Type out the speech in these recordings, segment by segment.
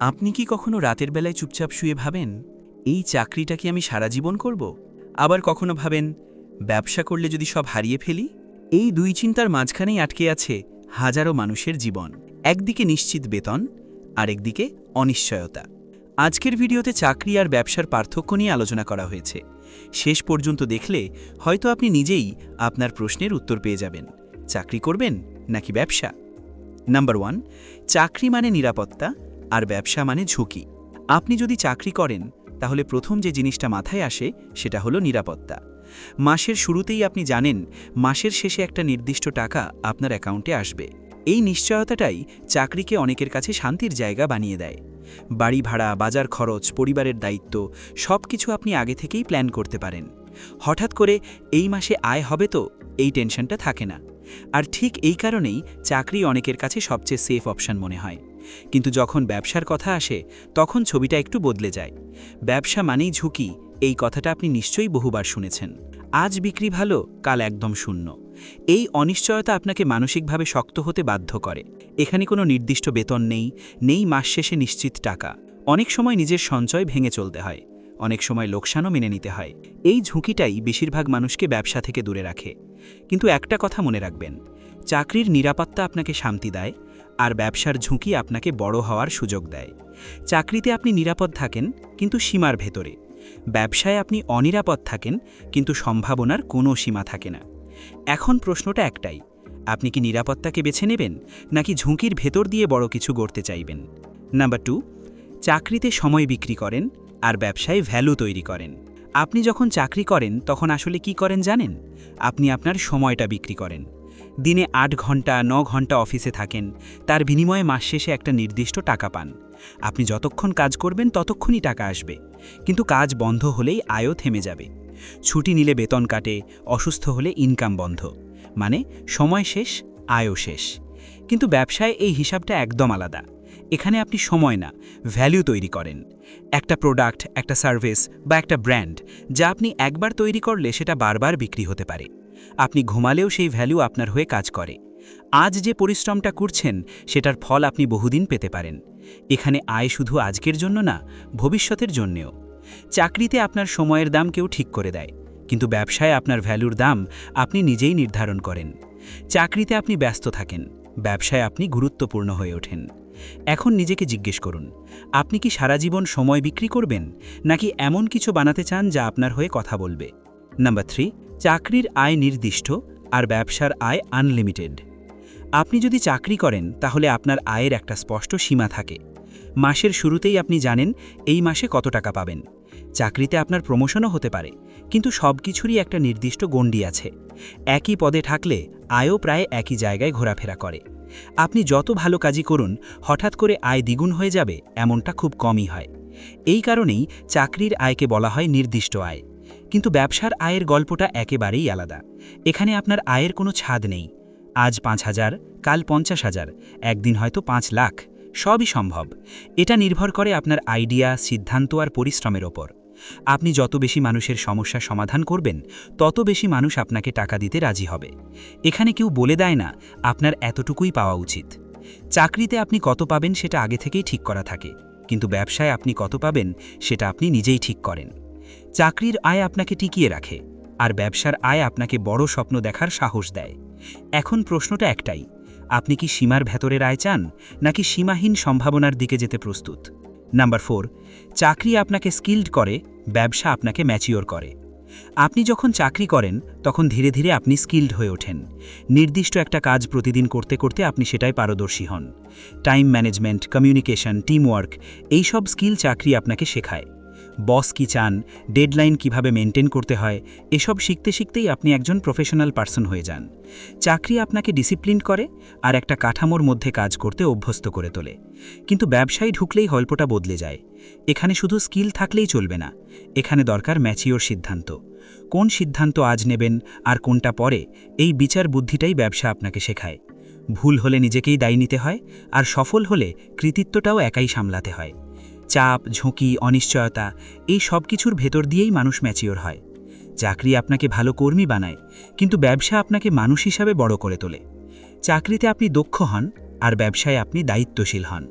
আপনি কি কখনো রাতের বেলায় চুপচাপ শুয়ে ভাবেন, এই চাকরিটা কি আমি সারা জীবন করব? আবার কখনো ভাবেন, ব্যবসা করলে যদি সব হারিয়ে ফেলি? এই দুই চিন্তার মাঝখানেই আটকে আছে হাজারো মানুষের জীবন। একদিকে নিশ্চিত বেতন, আরেকদিকে অনিশ্চয়তা। আজকের ভিডিওতে চাকরি আর ব্যবসার পার্থক্য নিয়ে আলোচনা করা হয়েছে। শেষ পর্যন্ত দেখলে হয়তো আপনি নিজেই আপনার প্রশ্নের উত্তর পেয়ে যাবেন, চাকরি করবেন নাকি ব্যবসা? নাম্বার ওয়ান, চাকরি মানে নিরাপত্তা। আর ব্যবসা মানে ঝুঁকি। আপনি যদি চাকরি করেন, তাহলে প্রথম যে জিনিসটা মাথায় আসে, সেটা হলো নিরাপত্তা। মাসের শুরুতেই আপনি জানেন, মাসের শেষে একটা নির্দিষ্ট টাকা আপনার অ্যাকাউন্টে আসবে। এই নিশ্চয়তাটাই চাকরিকে অনেকের কাছে শান্তির জায়গা বানিয়ে দেয়। বাড়ি ভাড়া, বাজার খরচ, পরিবারের দায়িত্ব সব কিছু আপনি আগে থেকেই প্ল্যান করতে পারেন। হঠাৎ করে, এই মাসে আয় হবে তো, এই টেনশনটা থাকে না। আর ঠিক এই কারণেই চাকরি অনেকের কাছে সবচেয়ে সেফ অপশন মনে হয়। কিন্তু যখন ব্যবসার কথা আসে, তখন ছবিটা একটু বদলে যায়। ব্যবসা মানেই ঝুঁকি, এই কথাটা আপনি নিশ্চয়ই বহুবার শুনেছেন। আজ বিক্রি ভালো, কাল একদম শূন্য। এই অনিশ্চয়তা আপনাকে মানসিকভাবে শক্ত হতে বাধ্য করে। এখানে কোনো নির্দিষ্ট বেতন নেই নেই মাস শেষে নিশ্চিত টাকা। অনেক সময় নিজের সঞ্চয় ভেঙে চলতে হয়, অনেক সময় লোকসানও মেনে নিতে হয়। এই ঝুঁকিটাই বেশিরভাগ মানুষকে ব্যবসা থেকে দূরে রাখে। কিন্তু একটা কথা মনে রাখবেন চাকরির নিরাপত্তা আপনাকে শান্তি দেয়, আর ব্যবসার ঝুঁকি আপনাকে বড় হওয়ার সুযোগ দেয়। চাকরিতে আপনি নিরাপদ থাকেন, কিন্তু সীমার ভেতরে। ব্যবসায় আপনি অনিরাপদ থাকেন, কিন্তু সম্ভাবনার কোনো সীমা থাকে না। এখন প্রশ্নটা একটাই, আপনি কি নিরাপত্তাকে বেছে নেবেন, নাকি ঝুঁকির ভেতর দিয়ে বড় কিছু গড়তে চাইবেন? নাম্বার টু, চাকরিতে সময় বিক্রি করেন, আর ব্যবসায় ভ্যালু তৈরি করেন। আপনি যখন চাকরি করেন, তখন আসলে কি করেন জানেন? আপনি আপনার সময়টা বিক্রি করেন। দিনে আট ঘণ্টা, ন ঘণ্টা অফিসে থাকেন। তার বিনিময়ে মাস শেষে একটা নির্দিষ্ট টাকা পান। আপনি যতক্ষণ কাজ করবেন, ততক্ষণই টাকা আসবে। কিন্তু কাজ বন্ধ হলেই আয়ও থেমে যাবে। ছুটি নিলে বেতন কাটে, অসুস্থ হলে ইনকাম বন্ধ। মানে সময় শেষ, আয়ও শেষ। কিন্তু ব্যবসায় এই হিসাবটা একদম আলাদা। এখানে আপনি সময় না ভ্যালু তৈরি করেন। একটা প্রোডাক্ট একটা সার্ভিস বা একটা ব্র্যান্ড যা আপনি একবার তৈরি করলে সেটা বারবার বিক্রি হতে পারে। আপনি ঘুমালেও সেই ভ্যালু আপনার হয়ে কাজ করে। আজ যে পরিশ্রমটা করছেন, সেটার ফল আপনি বহুদিন পেতে পারেন। এখানে আয় শুধু আজকের জন্য না, ভবিষ্যতের জন্যেও। চাকরিতে আপনার সময়ের দাম কেউ ঠিক করে দেয়, কিন্তু ব্যবসায় আপনার ভ্যালুর দাম আপনি নিজেই নির্ধারণ করেন। চাকরিতে আপনি ব্যস্ত থাকেন, ব্যবসায় আপনি গুরুত্বপূর্ণ হয়ে ওঠেন। এখন নিজেকে জিজ্ঞেস করুন, আপনি কি সারা জীবন সময় বিক্রি করবেন, নাকি এমন কিছু বানাতে চান যা আপনার হয়ে কথা বলবে? নাম্বার থ্রি চাকরির আয় নির্দিষ্ট আর ব্যবসার আয় আনলিমিটেড আপনি যদি চাকরি করেন, তাহলে আপনার আয়ের একটা স্পষ্ট সীমা থাকে। মাসের শুরুতেই আপনি জানেন এই মাসে কত টাকা পাবেন। চাকরিতে আপনার প্রমোশনও হতে পারে, কিন্তু সব কিছুরই একটা নির্দিষ্ট গণ্ডি আছে। একই পদে থাকলে আয়ও প্রায় একই জায়গায় ঘোরাফেরা করে। আপনি যত ভালো কাজই করুন, হঠাৎ করে আয় দ্বিগুণ হয়ে যাবে, এমনটা খুব কমই হয়। এই কারণেই চাকরির আয়কে বলা হয় নির্দিষ্ট আয়। কিন্তু ব্যবসার আয়ের গল্পটা একেবারেই আলাদা। এখানে আপনার আয়ের কোনো ছাদ নেই। আজ পাঁচ হাজার, কাল পঞ্চাশ হাজার, একদিন হয়তো পাঁচ লাখ। সবই সম্ভব। এটা নির্ভর করে আপনার আইডিয়া, সিদ্ধান্ত আর পরিশ্রমের ওপর। আপনি যত বেশি মানুষের সমস্যা সমাধান করবেন, তত বেশি মানুষ আপনাকে টাকা দিতে রাজি হবে। এখানে কেউ বলে দেয় না, আপনার এতটুকুই পাওয়া উচিত। চাকরিতে আপনি কত পাবেন সেটা আগে থেকেই ঠিক করা থাকে। কিন্তু ব্যবসায় আপনি কত পাবেন, সেটা আপনি নিজেই ঠিক করেন। চাকরির আয় আপনাকে টিকিয়ে রাখে, আর ব্যবসার আয় আপনাকে বড় স্বপ্ন দেখার সাহস দেয়। এখন প্রশ্নটা একটাই, আপনি কি সীমার ভেতরের আয় চান, নাকি সীমাহীন সম্ভাবনার দিকে যেতে প্রস্তুত? নাম্বার ফোর, চাকরি আপনাকে স্কিল্ড করে, ব্যবসা আপনাকে ম্যাচিওর করে। আপনি যখন চাকরি করেন, তখন ধীরে ধীরে আপনি স্কিল্ড হয়ে ওঠেন। নির্দিষ্ট একটা কাজ প্রতিদিন করতে করতে আপনি সেটাই পারদর্শী হন। টাইম ম্যানেজমেন্ট, কমিউনিকেশন, টিমওয়ার্ক, এইসব স্কিল চাকরি আপনাকে শেখায়। বস কি চান, ডেডলাইন কীভাবে মেনটেন করতে হয়, এসব শিখতে শিখতেই আপনি একজন প্রফেশনাল পার্সন হয়ে যান। চাকরি আপনাকে ডিসিপ্লিন করে আর একটা কাঠামোর মধ্যে কাজ করতে অভ্যস্ত করে তোলে। কিন্তু ব্যবসায় ঢুকলেই গল্পটা বদলে যায়। এখানে শুধু স্কিল থাকলেই চলবে না, এখানে দরকার ম্যাচিওর সিদ্ধান্ত। কোন সিদ্ধান্ত আজ নেবেন আর কোনটা পরে, এই বিচার বুদ্ধিটাই ব্যবসা আপনাকে শেখায়। ভুল হলে নিজেকেই দায়ী নিতে হয় আর সফল হলে কৃতিত্বটাও একাই সামলাতে হয়। চাপ, ঝুঁকি, অনিশ্চয়তা, এই সব কিছুর ভেতর দিয়েই মানুষ ম্যাচিওর হয়। চাকরি আপনাকে ভালো কর্মী বানায়, কিন্তু ব্যবসা আপনাকে মানুষ হিসাবে বড় করে তোলে। চাকরিতে আপনি দক্ষ হন, আর ব্যবসায় আপনি দায়িত্বশীল হন।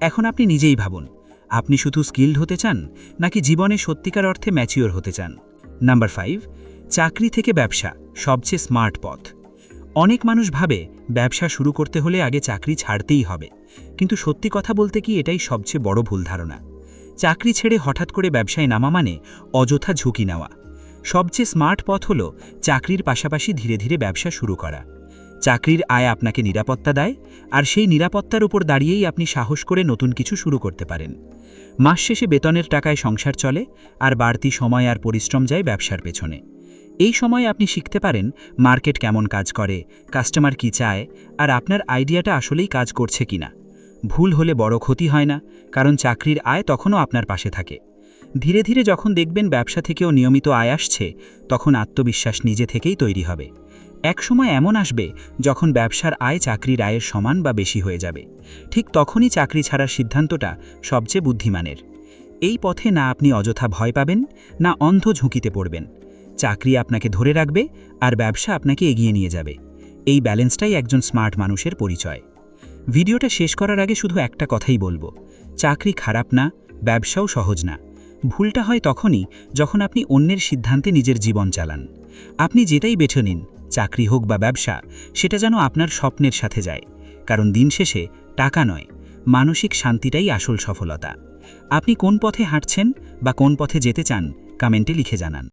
এখন আপনি নিজেই ভাবুন, আপনি শুধু স্কিল্ড হতে চান, নাকি জীবনে সত্যিকার অর্থে ম্যাচিওর হতে চান? নাম্বার ফাইভ, চাকরি থেকে ব্যবসা সবচেয়ে স্মার্ট পথ। অনেক মানুষ ভাবে, ব্যবসা শুরু করতে হলে আগে চাকরি ছাড়তেই হবে। কিন্তু সত্যি কথা বলতে কি এটাই সবচেয়ে বড় ভুল ধারণা। চাকরি ছেড়ে হঠাৎ করে ব্যবসায় নামা মানে অযথা ঝুঁকি নেওয়া। সবচেয়ে স্মার্ট পথ হল চাকরির পাশাপাশি ধীরে ধীরে ব্যবসা শুরু করা। চাকরির আয় আপনাকে নিরাপত্তা দেয়, আর সেই নিরাপত্তার উপর দাঁড়িয়েই আপনি সাহস করে নতুন কিছু শুরু করতে পারেন। মাস শেষে বেতনের টাকায় সংসার চলে, আর বাড়তি সময় আর পরিশ্রম যায় ব্যবসার পেছনে। এই সময় আপনি শিখতে পারেন মার্কেট কেমন কাজ করে, কাস্টমার কি চায়, আর আপনার আইডিয়াটা আসলেই কাজ করছে কিনা ভুল হলে বড় ক্ষতি হয় না, কারণ চাকরির আয় তখনও আপনার পাশে থাকে। ধীরে ধীরে যখন দেখবেন ব্যবসা থেকেও নিয়মিত আয় আসছে, তখন আত্মবিশ্বাস নিজে থেকেই তৈরি হবে। এক সময় এমন আসবে যখন ব্যবসার আয় চাকরির আয়ের সমান বা বেশি হয়ে যাবে। ঠিক তখনই চাকরি ছাড়ার সিদ্ধান্তটা সবচেয়ে বুদ্ধিমানের। এই পথে না আপনি অযথা ভয় পাবেন, না অন্ধ ঝুঁকিতে পড়বেন। চাকরি আপনাকে ধরে রাখবে আর ব্যবসা আপনাকে এগিয়ে নিয়ে যাবে। এই ব্যালেন্সটাই একজন স্মার্ট মানুষের পরিচয়। ভিডিওটা শেষ করার আগে শুধু একটা কথাই বলব। চাকরি খারাপ না, ব্যবসাও সহজ না। ভুলটা হয় তখনই যখন আপনি অন্যের সিদ্ধান্তে নিজের জীবন চালান। আপনি যেটাই বেছে নিন, চাকরি হোক বা ব্যবসা, সেটা যেন আপনার স্বপ্নের সাথে যায়। কারণ দিন শেষে টাকা নয়, মানসিক শান্তিটাই আসল সফলতা। আপনি কোন পথে হাঁটছেন বা কোন পথে যেতে চান, কমেন্টে লিখে জানান।